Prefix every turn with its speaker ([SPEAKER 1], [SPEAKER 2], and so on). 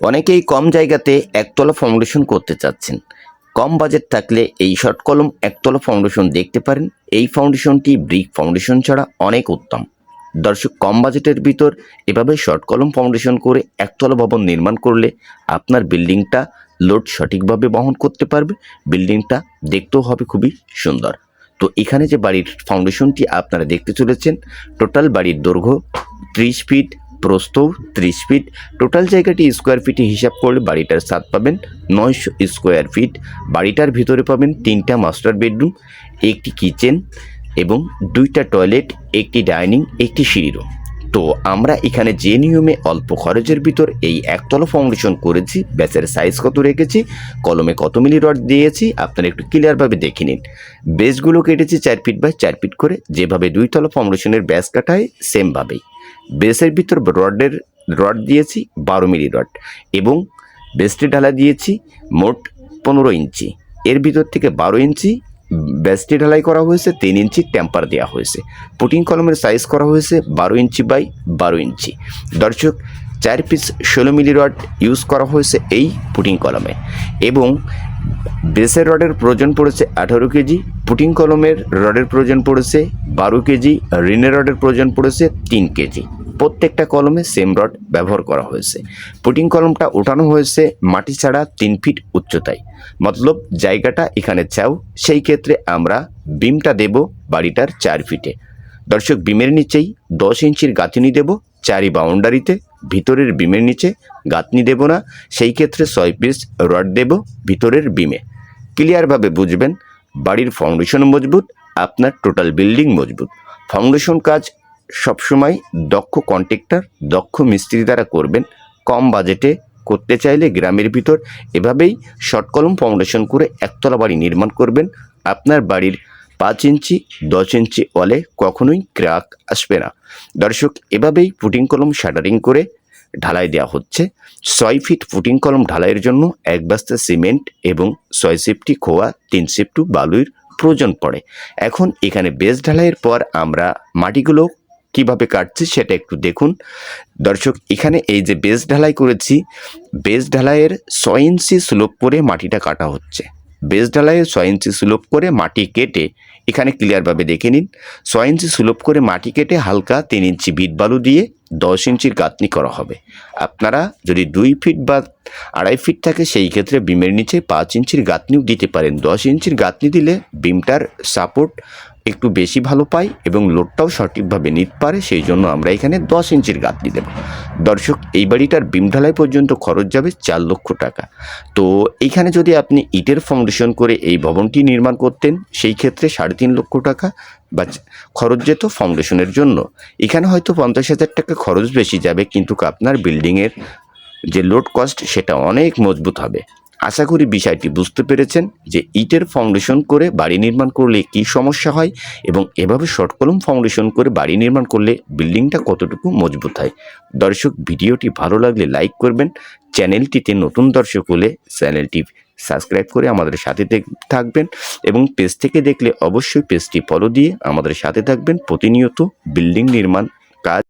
[SPEAKER 1] অনেকেই কম জায়গাতে একতলা ফাউন্ডেশন করতে চাচ্ছেন। কম বাজেট থাকলে এই শর্ট কলম একতলা ফাউন্ডেশন দেখতে পারেন। এই ফাউন্ডেশনটি ব্রিক ফাউন্ডেশন ছাড়া অনেক উত্তম। দর্শক, কম বাজেটের ভিতর এভাবে শর্ট কলম ফাউন্ডেশন করে একতলা ভবন নির্মাণ করলে আপনার বিল্ডিংটা লোড সঠিকভাবে বহন করতে পারবে। বিল্ডিংটা দেখতেও হবে খুবই সুন্দর। তো এখানে যে বাড়ির ফাউন্ডেশনটি আপনারা দেখতে চলেছেন টোটাল বাড়ির দৈর্ঘ্য ত্রিশ ফিট প্রস্থ ত্রিশ ফিট টোটাল জায়গাটি স্কোয়ার ফিটে হিসাব করলে বাড়িটার স্বাদ পাবেন। নয়শো স্কোয়ার ফিট বাড়িটার ভিতরে পাবেন তিনটা মাস্টার বেডরুম একটি কিচেন এবং দুইটা টয়লেট একটি ডাইনিং একটি সিঁড়ি room। তো আমরা এখানে যে নিয়মে অল্প খরচের ভিতর এই একতলা ফাউন্ডেশন করেছি, ব্যাসের সাইজ কত রেখেছি, কলমে কত মিলি রড দিয়েছি, আপনারা একটু ক্লিয়ারভাবে দেখে নিন। বেসগুলো কেটেছি চার ফিট বাই চার ফিট করে, যেভাবে দুইতলা ফাউন্ডেশনের ব্যাস কাটায় সেমভাবেই বেসের ভিতর রডের রড দিয়েছি, বারো মিলি রড এবং বেসটি ঢালা দিয়েছি মোট পনেরো ইঞ্চি। এর ভিতর থেকে বারো ইঞ্চি ব্যাসটি ঢালাই করা হয়েছে, তিন ইঞ্চি টেম্পার দেওয়া হয়েছে। পুটিং কলমের সাইজ করা হয়েছে বারো ইঞ্চি বাই বারো ইঞ্চি। দর্শক, চার পিস ষোলো মিলি রড ইউজ করা হয়েছে এই পুটিং কলমে। এবং বেসের রডের প্রয়োজন পড়েছে আঠারো কেজি, পুটিং কলমের রডের প্রয়োজন পড়েছে বারো কেজি রিনের রডের প্রয়োজন পড়েছে তিন কেজি। প্রত্যেকটা কলমে সেম রড ব্যবহার করা হয়েছে। পুটিং কলমটা ওঠানো হয়েছে মাটি ছাড়া তিন ফিট উচ্চতায়। মতলব জায়গাটা এখানে চাও, সেই ক্ষেত্রে আমরা বিমটা দেব বাড়িটার চার ফিটে দর্শক, বিমের নিচেই দশ ইঞ্চির গাঁথনি দেব, চারি বাউন্ডারিতে ভিতরের বিমের নিচে গাঁথনি দেব না, সেই ক্ষেত্রে ছয় পিস রড দেব ভিতরের বিমে। ক্লিয়ারভাবে বুঝবেন, বাড়ির ফাউন্ডেশন মজবুত, আপনার টোটাল বিল্ডিং মজবুত। ফাউন্ডেশন কাজ সবসময় দক্ষ কন্ট্রাক্টর, দক্ষ মিস্ত্রি দ্বারা করবেন, কম বাজেটে করতে চাইলে গ্রামের ভিতর এভাবেই শর্ট কলম ফাউন্ডেশন করে একতলা বাড়ি নির্মাণ করবেন। আপনার বাড়ির পাঁচ ইঞ্চি, দশ ইঞ্চি ওয়ালে কখনোই ক্র্যাক আসবে না। দর্শক, এভাবেই ফুটিং কলম শাটারিং করে ঢালাই দেওয়া হচ্ছে। ছয় ফিট ফুটিং কলম ঢালাইয়ের জন্য এক বস্তা সিমেন্ট এবং ছয় সিফটি খোয়া, তিন সিফটু বালুর প্রয়োজন পড়ে। এখন এখানে বেস ঢালাইয়ের পর আমরা মাটিগুলো কীভাবে কাটছি সেটা একটু দেখুন। দর্শক, এখানে এই যে বেস ঢালাই করেছি বেস ঢালাইয়ের ছয় ইঞ্চি স্লোপ করে মাটিটা কাটা হচ্ছে। বেস ঢালাইয়ের ছয় ইঞ্চি স্লোপ করে মাটি কেটে এখানে ক্লিয়ারভাবে দেখে নিন। ছয় ইঞ্চি স্লোপ করে মাটি কেটে হালকা তিন ইঞ্চি বিট বালু দিয়ে দশ ইঞ্চির গাঁথনি করা হবে। আপনারা যদি দুই ফিট বা আড়াই ফিট থাকে, সেই ক্ষেত্রে বিমের নিচে পাঁচ ইঞ্চির গাঁথনিও দিতে পারেন। দশ ইঞ্চির গাঁথনি দিলে বিমটার সাপোর্ট একটু বেশি ভালো পাই এবং লোডটাও সঠিকভাবে নিতে পারে, সেই জন্য আমরা এখানে দশ ইঞ্চির গাঁথনি দেব। দর্শক, এই বাড়িটার বিম ঢালাই পর্যন্ত খরচ যাবে চার লক্ষ টাকা। তো এইখানে যদি আপনি ইটের ফাউন্ডেশন করে এই ভবনটি নির্মাণ করতেন, সেই ক্ষেত্রে সাড়ে তিন লক্ষ টাকা বা খরচ যেত ফাউন্ডেশনের জন্য। এখানে হয়তো পঞ্চাশ হাজার টাকা খরচ বেশি যাবে, কিন্তু আপনার বিল্ডিংয়ের যে লোড কস্ট, সেটা অনেক মজবুত হবে। আশা করি বিষয়টি বুঝতে পেরেছেন যে ইটের ফাউন্ডেশন করে বাড়ি নির্মাণ করলে কী সমস্যা হয় এবং এভাবে শর্ট কলম ফাউন্ডেশন করে বাড়ি নির্মাণ করলে বিল্ডিংটা কতটুকু মজবুত হয়। দর্শক, ভিডিওটি ভালো লাগলে লাইক করবেন। চ্যানেলটিতে নতুন দর্শক হলে চ্যানেলটি সাবস্ক্রাইব করে আমাদের সাথে থাকবেন এবং পেজ থেকে দেখলে অবশ্যই পেজটি ফলো দিয়ে আমাদের সাথে থাকবেন। প্রতিনিয়ত বিল্ডিং নির্মাণ কাজ